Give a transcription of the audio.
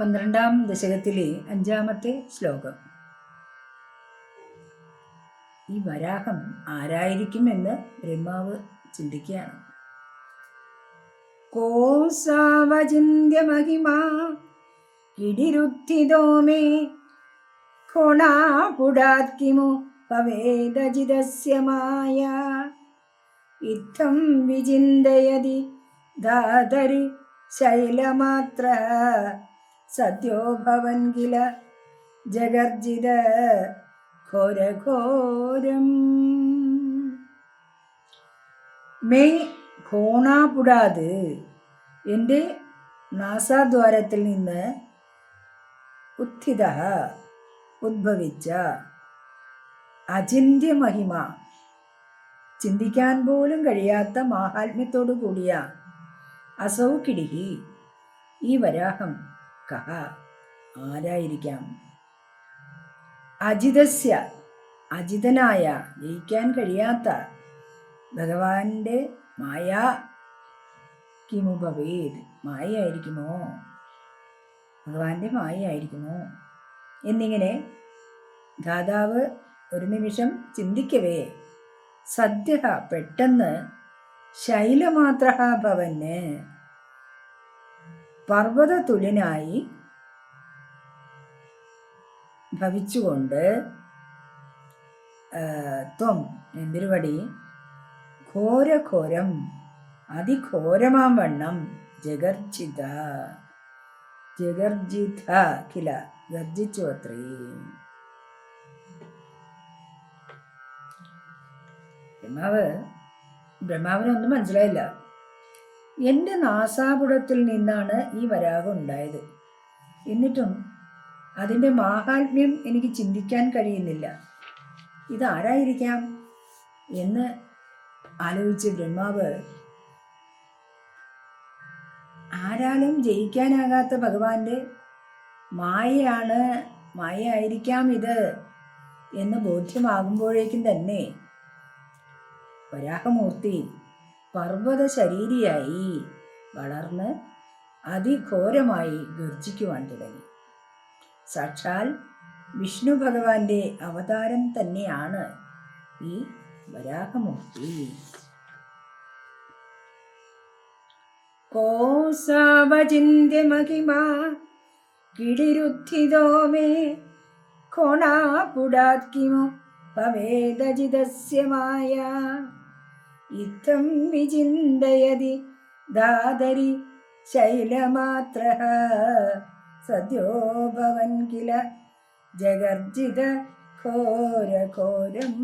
പന്ത്രണ്ടാം ദശകത്തിലെ അഞ്ചാമത്തെ ശ്ലോകം. ഈ വരാഹം ആരായിരിക്കുമെന്ന് ബ്രഹ്മാവ് ചിന്തിക്കുകയാണ്. കോസാവചിന്യമഹിമാ കിടിരുദ്ധിതോ മേ കോണാപുടാത് കിമു ഇത്തം വിചിന്തയതി ധാതരി ശൈലമാത്ര സദ്യോ ഭവൻ കില ജഗർജിത ഘോരഘോരം. മെയ് കോണാപുടാത് എന്റെ നാസാദ്വാരത്തിൽ നിന്ന് ഉത്ഥിത ഉദ്ഭവിച്ച അചിന്യ മഹിമ ചിന്തിക്കാൻ പോലും കഴിയാത്ത മാഹാത്മ്യത്തോടു കൂടിയ അസൗകിടിഹി ഈ വരാഹം. കഹ. ആരായിരിക്കാം? അജിതസ്യ. അജിതനായ ജയിക്കാൻ കഴിയാത്ത ഭഗവാന്റെ മായ കിമുപവേദ്. മായയായിരിക്കുമോ? ഭഗവാന്റെ മായയായിരിക്കുമോ? എന്നിങ്ങനെ ദാതാവ് ഒരു നിമിഷം ചിന്തിക്കവേ. സദ്യ പെട്ടെന്ന് ശൈലമാത്ര ഭവന്. പർവതതുല്യനായി ഭവിച്ചുകൊണ്ട് ത്വം എന്തിരുവടി ഘോരഘോരം അതിഘോരമാം വണ്ണം ജഗർജിത ജഗർജിത കില ഗർജിച്ചു അത്രേ. ബ്രഹ്മാവ് ബ്രഹ്മാവിനൊന്നും മനസ്സിലായില്ല. എന്റെ നാസാപുടത്തിൽ നിന്നാണ് ഈ വരാഹം ഉണ്ടായത്. എന്നിട്ടും അതിന്റെ മാഹാത്മ്യം എനിക്ക് ചിന്തിക്കാൻ കഴിയുന്നില്ല. ഇതാരായിരിക്കാം എന്ന് ആലോചിച്ച് ബ്രഹ്മാവ് ആരാലും ജയിക്കാനാകാത്ത ഭഗവാന്റെ മായയാണ് മായയായിരിക്കാം ഇത് എന്ന് ബോധ്യമാകുമ്പോഴേക്കും തന്നെ വരാഹമൂർത്തി പർവത ശരീരിയായി വളർന്ന് അതിഘോരമായി ഗർജിക്കുവാൻ തുടങ്ങി. സാക്ഷാൽ വിഷ്ണു ഭഗവാന്റെ അവതാരം തന്നെയാണ് ഈ വരാഹമൂർത്തി. കോസാവചിന്യമഹിമാ കിടിരുദ്ധിതോ മേ കോണാപുടാത് കിമു ഭവേദജിതസ്യ ഇത്തം വിചിന്തയതി ദാദരി ശൈലമാത്ര സദ്യോ ഭവൻ കില ജഗർജിത ഘോരഘോരം.